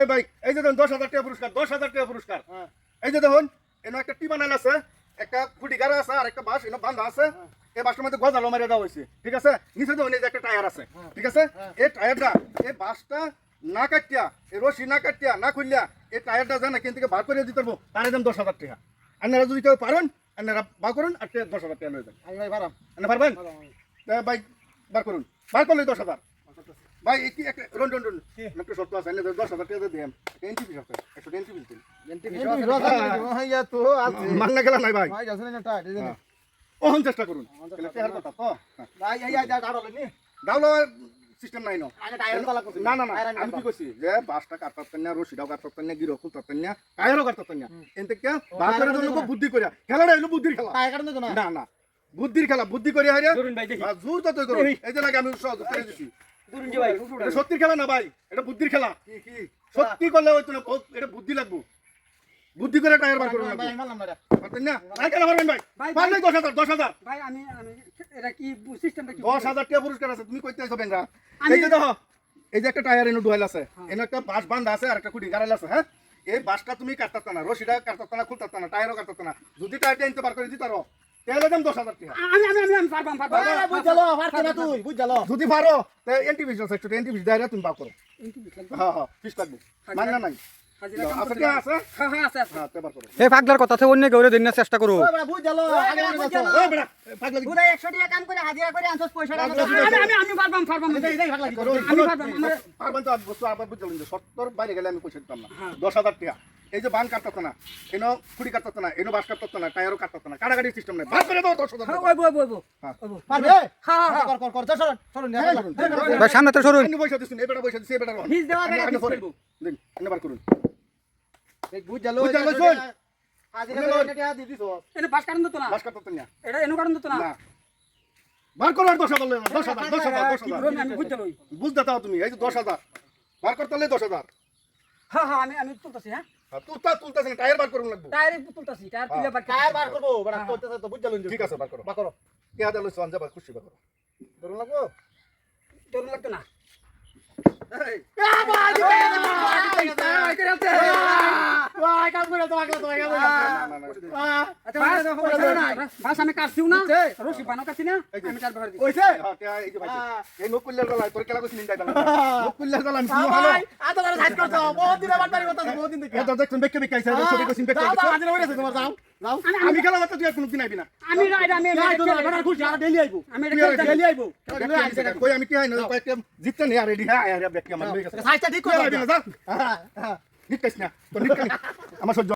ভাই এই যে দেখুন দশ হাজার টাকা পুরস্কার দশ হাজার টাকা পুরস্কার। হ্যাঁ। এই যে দেখুন এনে একটা টি বানাইল আছে একটা খুঁটি গাড়া আছে আর একটা বাঁশ এনে বান্ধা আছে এই বাসটার মধ্যে গজালো মারিয়ে দেওয়া হয়েছে ঠিক আছে? নিচে দেখুন এই যে একটা টায়ার আছে ঠিক আছে? এই টায়ারটা এই বাসটা না কাটিয়া এই রশি না কাটিয়া না খুললিয়া এই টায়ারটা এখান থেকে বার করে দিতে পারব তার দাম দশ হাজার টাকা। আপনারা যদি কেউ পারেন আপনারা বার করুন আর দশ হাজার টাকা লয়ে যান। ভাই পারাম আপনি পারবেন? ভাই বার করুন। বার করলে দশ হাজার। ভাই কি একটা রন রন রন। একটা শর্ত আছে এনে দশ হাজার টাকা দিয়ে এনটি পিস আছে। একশো এনটি পিস দিন মান্না গেলা নাই ভাই। হ্যাঁ। ওহন চেষ্টা করুন। তাহলে কথা তো। হ্যাঁ। ডাউলো সিস্টেম নাই ন। না না না। আমি কি কইছি যে বাসটা না রশিটাও না গিরো না টায়ারও না। এনতে কে? বাস করে জন্য বুদ্ধি করিয়া খেলাটা হইল বুদ্ধির খেলা। না? না বুদ্ধির খেলা বুদ্ধি হাইরে ভাই দেখি। জোর তো তুই করো এই যে লাগে আমি সহযোগ করে দিছি। ভাই এটা সত্যির খেলা না ভাই এটা বুদ্ধির খেলা। সত্যি করলে হইতো না এটা বুদ্ধি লাগবো। বুদ্ধি করে টায়ার বার করুন পারতেন না ভাই কেন পারবেন ভাই? ভাই, পারলে দশ হাজার দশ হাজার। ভাই আমি আমি এটা কি সিস্টেমটা কি? দশ হাজার টাকা পুরস্কার আছে তুমি কইতে আছো বেঙ্গা। এই যে দেখো এই যে একটা টায়ার এনে ডুয়াল আছে এনে একটা বাস বান্ধা আছে আর একটা খুঁটি গাড়াল আছে হ্যাঁ? এই বাসটা তুমি কাটতাত না রশিটা কাটতাত না খুলতাত না টায়ারও কাটতাত না। যদি টায়ারটা আনতে বার করে দিতে পারো। তাহলে দাম দশ হাজার টাকা। আমি আমি আমি আমি পারবাম পারবাম যদি পারো তাহলে এনটি বিশ আছে একটু এনটি বিশ দাঁড়িয়ে তুমি বাক করো। হ্যাঁ হ্যাঁ ফিস কাটবো। মান্য নাই? হাজিরা কাম আছে করতে কি আছে? হ্যাঁ হ্যাঁ আছে আছে। হ্যাঁ তেবার করো। এই পাগলার কথা আছে অন্য গৌরে দিন চেষ্টা করো। সত্তর বাইরে গেলে আমি পয়সা দিতাম না। দশ হাজার টাকা। এই যে বান কাটতাত না এনো খুঁড়ি কাটতাত না এনো বাস কাটতাত না টায়ারও কাটতাত না কাটাকাটি সিস্টেম নাই। ভাগ করে দাও দশ হাজার হ্যাঁ টাকা। ওই বই বই বই হ্যাঁ। হ্যাঁ হ্যাঁ ভাই সামনে তো সরুন। এনে পয়সা দিচ্ছেন এবারে পয়সা দিচ্ছি এবারে ফিস দেওয়া এনে- বেড়া এনে ফিস পরে। করব দিন এনে বার করুন। বুঝালো বুঝালো, শোন। হাজিরা করে এটা দিয়ে দিছো। এটা বাস কারণ তো না? বাস কাটতাত না। এটা এনো কারণ তো না? না। বার করো আর দশ হাজার লইলাম, দশ হাজার দশ হাজার দশ হাজার। আমি? বুঝতে লই বুঝতে তাও তুমি এই যে দশ হাজার। বার করতে হলে দশ হাজার। হ্যাঁ হ্যাঁ আমি আমি তুলতাছি হ্যাঁ? আর তুলতা তুলতেছেন টায়ার বার করুন লাগবো। টায়ারে তুলতাছি টায়ার তুলে বার টায়ার বার করব বড় করতেছে তো বুঝালো ঠিক আছে বার করো বার করো। কে হাজার লইছো আনজা বার খুশি বার করো। ধরুন লাগবো। লাগতো না তো আগলা তো আগলা না, না, না। বাস বাস আমি কাটছিও না। রশি বানাও কাটছি না। আমি তার ব্যবহার দিই কইছে হ্যাঁ, তে এই যে ভাই, এই নোক কুল্লার গলায়, তোর কেলা কইছি নিন্দাই দিলাম। নোক কুল্লার গলায় আমি শুনো ভালো। আতো করে সাইড করছ। বহুত দিন আবার তারি কথা বহুত দিন দেখি এই দেখছেন বেঁকে বেঁকে আইছে, ছবি কইছেন বেঁকে যাও বেঁকে। যাও হইছে তোমার যাও যাও। আমি খেলা মাত্র তুই আর কোনোদিন আইবি না। আমি রাইড আমি না তো না খুশি আর ডেলি আইবো। আমি ডেলি আইবো। কই আমি কি হয় না, কয়েকটা জিততে নেই, আর ready, হ্যাঁ, হ্যাঁ, আমার সাইডটা ঠিক তুই করে আইবি না, যা। না, নিকাই- আমার সহ্য